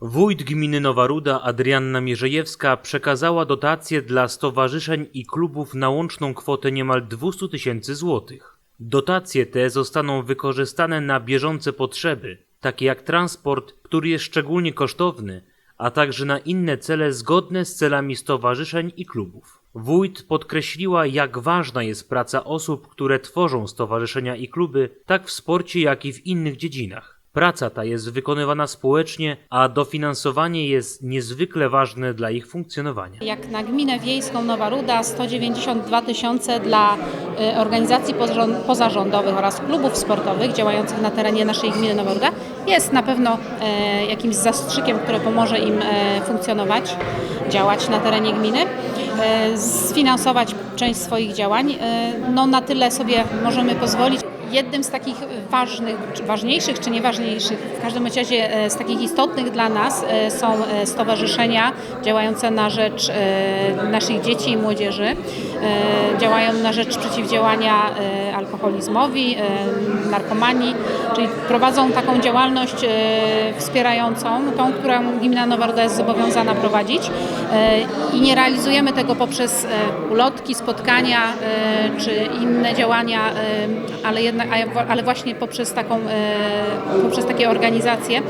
Wójt gminy Nowa Ruda Adrianna Mierzejewska przekazała dotacje dla stowarzyszeń i klubów na łączną kwotę niemal 200 tysięcy złotych. Dotacje te zostaną wykorzystane na bieżące potrzeby, takie jak transport, który jest szczególnie kosztowny, a także na inne cele zgodne z celami stowarzyszeń i klubów. Wójt podkreśliła, jak ważna jest praca osób, które tworzą stowarzyszenia i kluby, tak w sporcie, jak i w innych dziedzinach. Praca ta jest wykonywana społecznie, a dofinansowanie jest niezwykle ważne dla ich funkcjonowania. Jak na gminę wiejską Nowa Ruda 192 tysiące dla y, organizacji pozarząd- pozarządowych oraz klubów sportowych działających na terenie naszej gminy Nowa Ruda jest na pewno e, jakimś zastrzykiem, które pomoże im e, funkcjonować, działać na terenie gminy, e, sfinansować część swoich działań. E, No na tyle sobie możemy pozwolić. Jednym z takich ważnych, ważniejszych czy nieważniejszych, w każdym razie e, z takich istotnych dla nas e, są e, stowarzyszenia działające na rzecz naszych dzieci i młodzieży. E, Działają na rzecz przeciwdziałania e, alkoholizmowi, e, narkomanii, czyli prowadzą taką działalność wspierającą, tą, którą Gmina Nowa Ruda jest zobowiązana prowadzić i nie realizujemy tego poprzez ulotki, spotkania czy inne działania, ale, jednak, ale właśnie poprzez, taką, poprzez takie organizacje,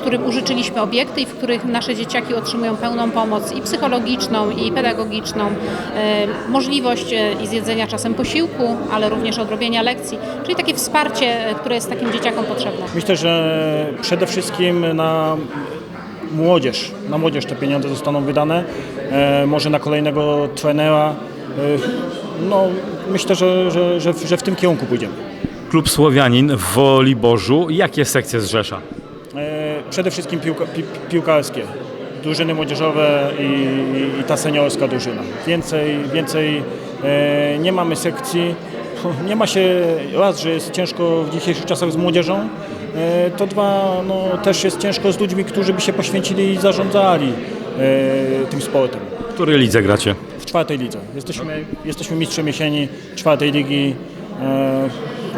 którym użyczyliśmy obiekty i w których nasze dzieciaki otrzymują pełną pomoc i psychologiczną, i pedagogiczną, możliwość e, i zjedzenia czasem posiłku, ale również odrobienia lekcji, czyli takie wsparcie, e, które jest takim dzieciakom potrzebne. Myślę, że przede wszystkim na młodzież, na młodzież te pieniądze zostaną wydane, e, może na kolejnego trenera. No, myślę, że, że, że, w- że w tym kierunku pójdziemy. Klub Słowianin w Woliborzu. Jakie sekcje zrzesza? Przede wszystkim piłka, pi, piłkarskie, drużyny młodzieżowe i, i, i ta seniorska drużyna. Więcej, więcej e, nie mamy sekcji. Nie ma się raz, że jest ciężko w dzisiejszych czasach z młodzieżą, e, to dwa, no, też jest ciężko z ludźmi, którzy by się poświęcili i zarządzali e, tym sportem. W której lidze gracie? W czwartej lidze. Jesteśmy, jesteśmy mistrzem jesieni czwartej ligi. E,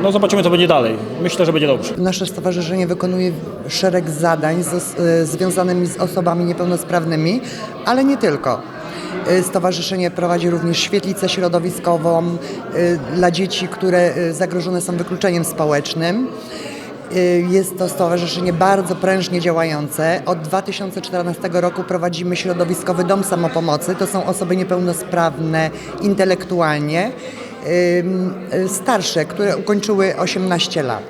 no zobaczymy, co będzie dalej. Myślę, że będzie dobrze. Nasze stowarzyszenie wykonuje szereg zadań z, związanymi z osobami niepełnosprawnymi, ale nie tylko. E, Stowarzyszenie prowadzi również świetlicę środowiskową e, dla dzieci, które e, zagrożone są wykluczeniem społecznym. Jest to stowarzyszenie bardzo prężnie działające. Od 2014 roku prowadzimy środowiskowy dom samopomocy. To są osoby niepełnosprawne intelektualnie, y, starsze, które ukończyły 18 lat.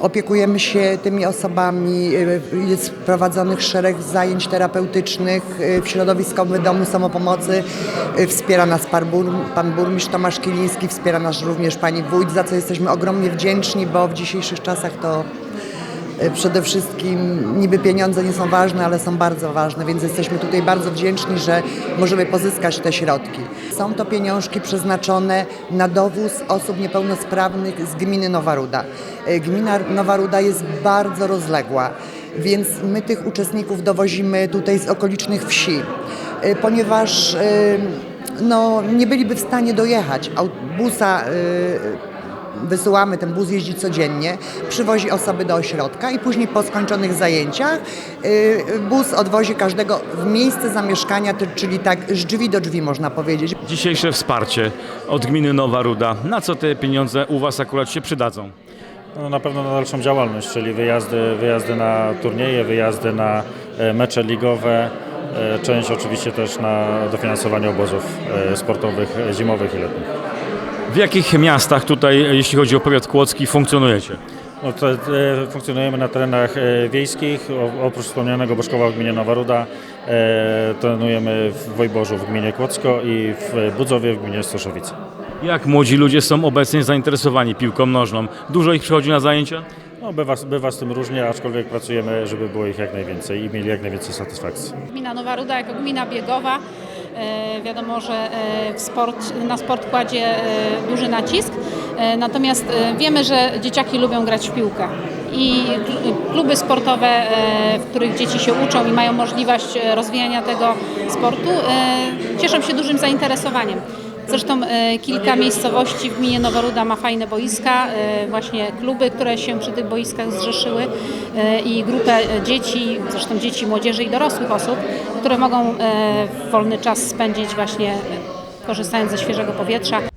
Opiekujemy się tymi osobami, jest prowadzonych szereg zajęć terapeutycznych w środowiskowym domu samopomocy. Wspiera nas pan, bur, pan burmistrz Tomasz Kiliński, wspiera nas również pani wójt, za co jesteśmy ogromnie wdzięczni, bo w dzisiejszych czasach to przede wszystkim niby pieniądze nie są ważne, ale są bardzo ważne, więc jesteśmy tutaj bardzo wdzięczni, że możemy pozyskać te środki. Są to pieniążki przeznaczone na dowóz osób niepełnosprawnych z gminy Nowa Ruda. Y, Gmina Nowa Ruda jest bardzo rozległa, więc my tych uczestników dowozimy tutaj z okolicznych wsi, y, ponieważ no, nie byliby w stanie dojechać. Y, wysyłamy, ten bus jeździ codziennie, przywozi osoby do ośrodka i później po skończonych zajęciach y, bus odwozi każdego w miejsce zamieszkania, czyli tak z drzwi do drzwi można powiedzieć. Dzisiejsze wsparcie od gminy Nowa Ruda. Na co te pieniądze u Was akurat się przydadzą? No, na pewno na dalszą działalność, czyli wyjazdy, wyjazdy na turnieje, wyjazdy na e, mecze ligowe, e, część oczywiście też na dofinansowanie obozów e, sportowych zimowych i letnich. W jakich miastach tutaj, jeśli chodzi o powiat kłodzki, funkcjonujecie? No, to, e, funkcjonujemy na terenach e, wiejskich, o, oprócz wspomnianego Boszkowa w gminie Nowa Ruda, e, trenujemy w Wojborzu w gminie Kłodzko i w Budzowie w gminie Stoszowice. Jak młodzi ludzie są obecnie zainteresowani piłką nożną? Dużo ich przychodzi na zajęcia? No, bywa, bywa z tym różnie, aczkolwiek pracujemy, żeby było ich jak najwięcej i mieli jak najwięcej satysfakcji. Gmina Nowa Ruda jako gmina biegowa e, wiadomo, że e, sport, na sport kładzie e, duży nacisk, E, natomiast e, wiemy, że dzieciaki lubią grać w piłkę i kl- kluby sportowe, e, w których dzieci się uczą i mają możliwość e, rozwijania tego sportu, e, cieszą się dużym zainteresowaniem. Zresztą e, kilka miejscowości w gminie Nowa Ruda ma fajne boiska, e, właśnie kluby, które się przy tych boiskach zrzeszyły e, i grupę dzieci, zresztą dzieci, młodzieży i dorosłych osób, które mogą wolny czas spędzić właśnie korzystając ze świeżego powietrza.